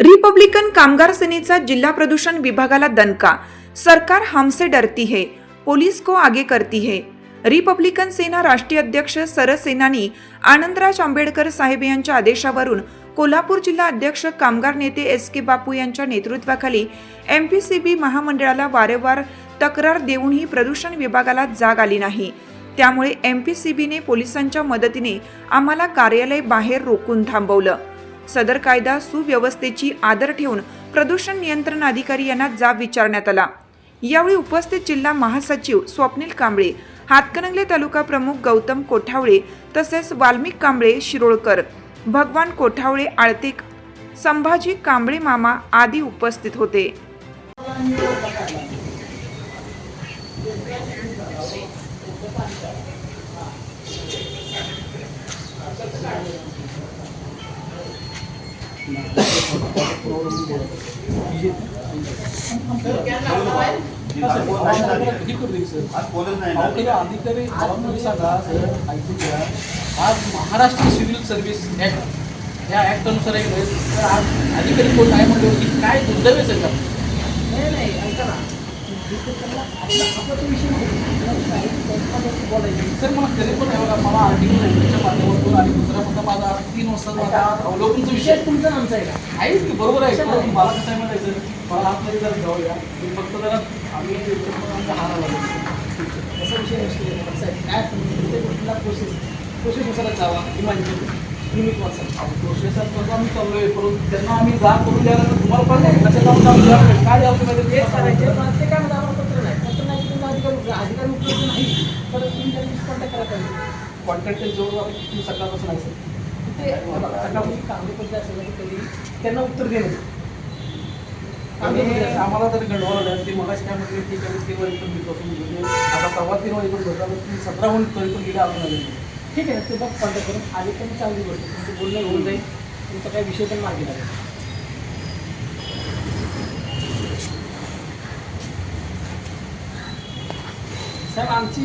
Republican कामगार सेनेचा जिल्हा प्रदूषण विभागाला दणका. सरकार हमसे डरती है. पोलीस को आगे करती है. रिपब्लिकन सेना राष्ट्रीय अध्यक्ष सरसेनानी आनंदराज आंबेडकर साहेब यांच्या आदेशावरून कोल्हापूर जिल्हा अध्यक्ष कामगार नेते एस के बापू यांच्या नेतृत्वाखाली एम पी सी बी महामंडळाला वारंवार तक्रार देऊनही प्रदूषण विभागाला जाग आली नाही. त्यामुळे एम पी सी बीने पोलिसांच्या मदतीने आम्हाला कार्यालय बाहेर रोखून थांबवलं. सदर कायदा सुव्यवस्थेची आदर ठेवून प्रदूषण नियंत्रण अधिकारी यांना जाब विचारण्यात आला. यावेळी उपस्थित जिल्हा महासचिव स्वप्नील कांबळे हातकणंगले तालुका प्रमुख गौतम कोठावळे तसेच वाल्मिक कांबळे शिरोळकर भगवान कोठावळे आळतेक संभाजी कांबळे मामा आदी उपस्थित होते. आज अधिकारी सांगा सर ऐकून घ्या आज महाराष्ट्र सिव्हिल सर्व्हिस ऍक्ट या ऍक्ट अनुसार तर आज अधिकारी कोण आहे की काय दुर्दैव आहे का नाही नाही ऐका ना सर मला तरी पण आहे बघा मला आर्टिकल माध्यमातून आणि दुसरा मुद्दा माझा आज अवलोकनचा विषय तुमचा आमचा आहे का आहेच की बरोबर आहे मला कसं आहे माहिती मला आतमध्ये जरा जाऊया मी फक्त जरा आम्ही आमचा हार आला असा विषय नसतो आहे काय असतं प्रत्येक गोष्टीला प्रोसेस प्रोसेसनुसारच जावा ही माहिती निमित्त वाचा प्रोसेस आम्ही आहे परंतु त्यांना आम्ही जा करून द्यायला तुम्हाला पण नाही द्यावं काय द्यावं तुम्हाला तेच करायचे ते काय म्हणतात आम्हाला पत्र नाही पत्र नाही की अधिकार अधिकार उपलब्ध नाही तर तुम्ही त्यांनी कॉन्टॅक्ट करायला पाहिजे कॉन्ट्रॅक्टर जवळ सकाळपासून आहे सर ते त्यांना उत्तर देणं. आणि आम्हाला तरी गडबड आलं ते मगाशी काय म्हटलं की कमी वाजेपर्यंत मी बसून गेले आता सव्वा तीन वाजेपर्यंत बसला ती सतरा होऊन तरी पण गेले आपण आले. ठीक आहे ते बघ कॉन्टॅक्ट करून. आधी पण चांगली गोष्ट. तुमचं बोलणं होऊन जाईल. तुमचा काही विषय पण मागे लागेल. साहेब आमची